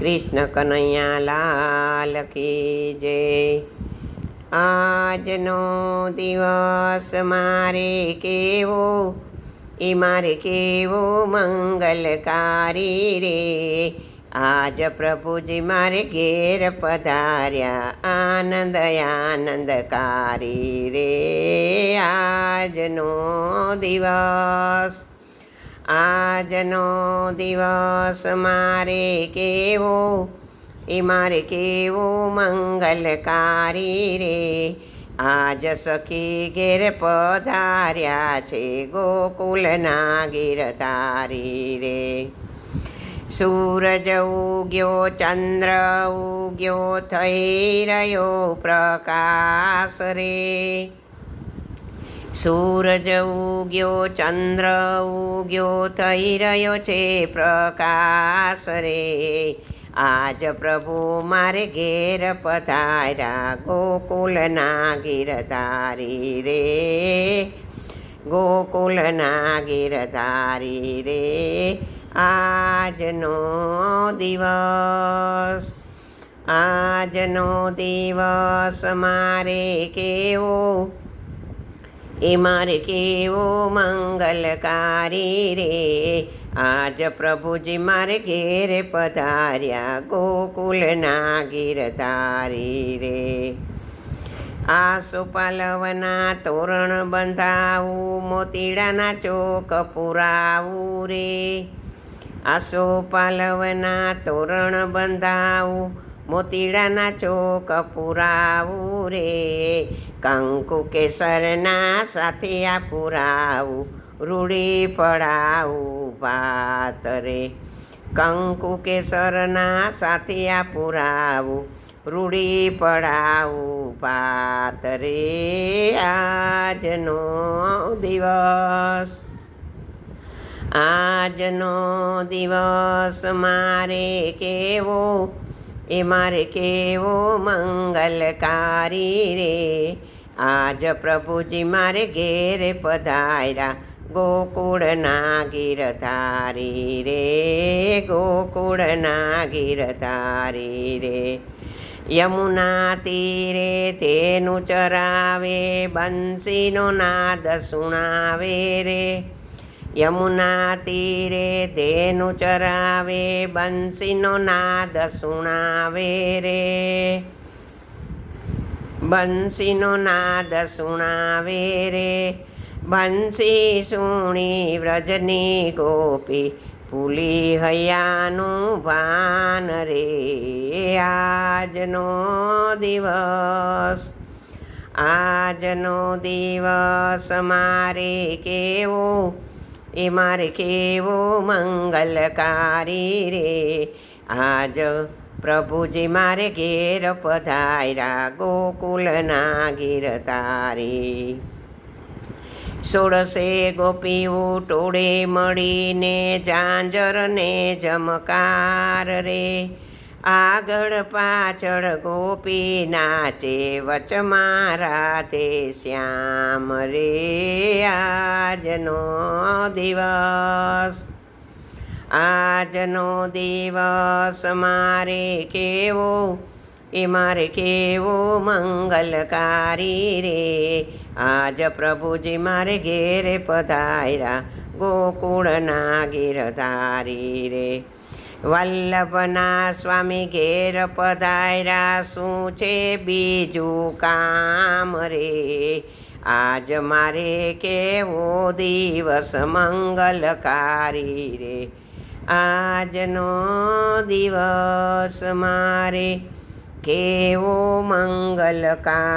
કૃષ્ણ કનૈયા લાલ કી જય. આજનો દિવસ મારે કેવો? એ મારે કેવો મંગલકારી રે? આજ પ્રભુજી મારે ઘેર પધાર્યા, આનંદ આનંદકારી રે. આજનો દિવસ આજનો દિવસ મારે કેવો? એ મારે કેવો મંગલકારી રે? આજ સખી ઘેર પધાર્યા છે ગોકુલના ગીરધારી રે. સૂરજ ઉગ્યો, ચંદ્ર ઉગ્યો, થઈ રહ્યો પ્રકાશ રે. સૂરજ ઉગ્યો, ચંદ્ર ઉગ્યો થઈ રહ્યો છે પ્રકાશ રે. આજ પ્રભુ મારે ઘેર પધાર્યા ગોકુલના ગીરધારી રે. ગોકુલના ગીરધારી રે, આજનો દિવસ આજનો દિવસ મારે કેવો એ મારે કેવો મંગલકારી રે? આજ પ્રભુજી મારે ઘેરે પધાર્યા ગોકુલના ગીરધારી રે. આસોપાલવના તોરણ બંધાવું, મોતીડાના ચોક પુરાવું રે. આસોપાલવના તોરણ બંધાવું મોતીડાના ચોક પુરાવું રે. કંકુ કેસરના સાથે આ પુરાવું, રૂડી પડાવું ભાત રે. કંકુ કેસરના સાથે આ પુરાવું, રૂડી પડાવું ભાત રે. આજનો દિવસ આજનો દિવસ મારે કેવો એ મારે કેવો મંગલકારી રે? આજ પ્રભુજી મારે ઘેર પધાર્યા. ગોકુળના ગીરધારી રે ગોકુળના ગીરધારી રે. યમુના તીરે તેનું ચરાવે, બંસીનો નાદ સુણાવે રે. યમુના તીરે તેનું ચરાવે, બંસીનો નાદ સુણાવે રે. બંસીનો નાદ સુણાવે રે. બંસી સુણી વ્રજની ગોપી ભૂલી હૈયાનું ભાન રે. આજનો દિવસ આજનો દિવસ મારે કેવો એ મારે કેવો મંગલકારી રે? આજ પ્રભુજી મારે ઘેર પધાર્યા ગોકુલના ગીર તારી. સોળસે ગોપીઓ ટોળે મળીને જાંજરને જમકાર રે. આગળ પાછળ ગોપી નાચે વચમાં રાધે શ્યામ રે આજનો દિવસ. આજનો દિવસ મારે કેવો? એ મારે કેવો મંગલકારી રે? આજ પ્રભુજી મારે ઘેરે પધાર્યા, ગોકુળના ગીરધારી રે. વલ્લભના સ્વામી ઘેર પધાર્યા. શું છે બીજું કામ રે? આજ મારે કેવો દિવસ મંગલકારી રે? આજનો દિવસ મારે કેવો મંગલકાર